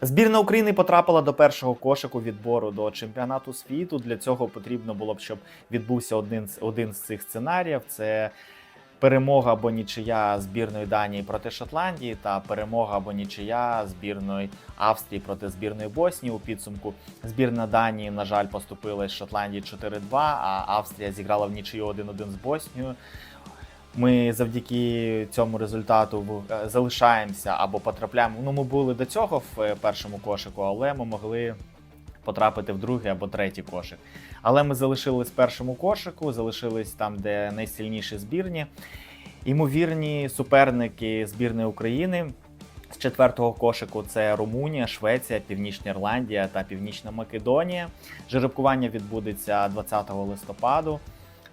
Збірна України потрапила до першого кошику відбору до чемпіонату світу. Для цього потрібно було б, щоб відбувся один з один з цих сценаріїв. Це перемога або нічия збірної Данії проти Шотландії та перемога або нічия збірної Австрії проти збірної Боснії. У підсумку збірна Данії, на жаль, поступила з Шотландії 4-2, а Австрія зіграла в нічию 1-1 з Боснією. Ми завдяки цьому результату е, залишаємося або потрапляємо. Ну, ми були до цього в е, першому кошику, але ми могли потрапити в другий або третій кошик. Але ми залишились в першому кошику, залишились там, де найсильніші збірні. Ймовірні суперники збірної України з четвертого кошику це Румунія, Швеція, Північна Ірландія та Північна Македонія. Жеребкування відбудеться 20 листопаду.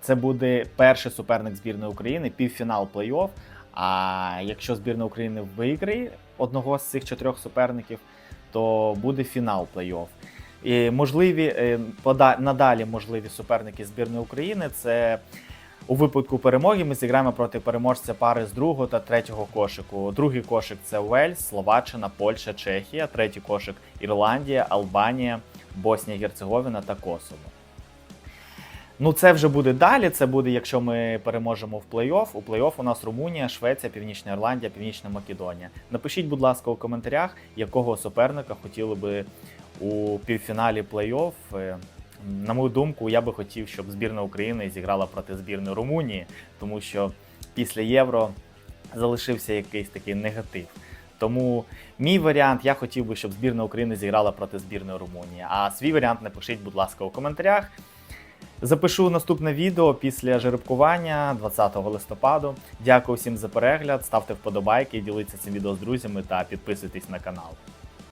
Це буде перший суперник збірної України, півфінал плей-офф. А якщо збірна України виграє одного з цих чотирьох суперників, то буде фінал плей-офф. І можливі е, надалі можливі суперники збірної України це у випадку перемоги ми зіграємо проти переможця пари з другого та третього кошику. Другий кошик це Уельс, Словаччина, Польща, Чехія. Третій кошик Ірландія, Албанія, Боснія, Герцеговина та Косово. Ну, це вже буде далі. Це буде, якщо ми переможемо в плей-офф. У плей-офф у нас Румунія, Швеція, Північна Ірландія, Північна Македонія. Напишіть, будь ласка, у коментарях, якого суперника хотіли би у півфіналі плей-офф. Е, На мою думку, я би хотів, щоб збірна України зіграла проти збірної Румунії, тому що після євро залишився якийсь такий негатив. Тому мій варіант, я хотів би, щоб збірна України зіграла проти збірної Румунії. А свій варіант напишіть, будь ласка, у коментарях. Запишу наступне відео після жеребкування 20 листопаду. Дякую всім за перегляд, ставте вподобайки, діліться цим відео з друзями та підписуйтесь на канал.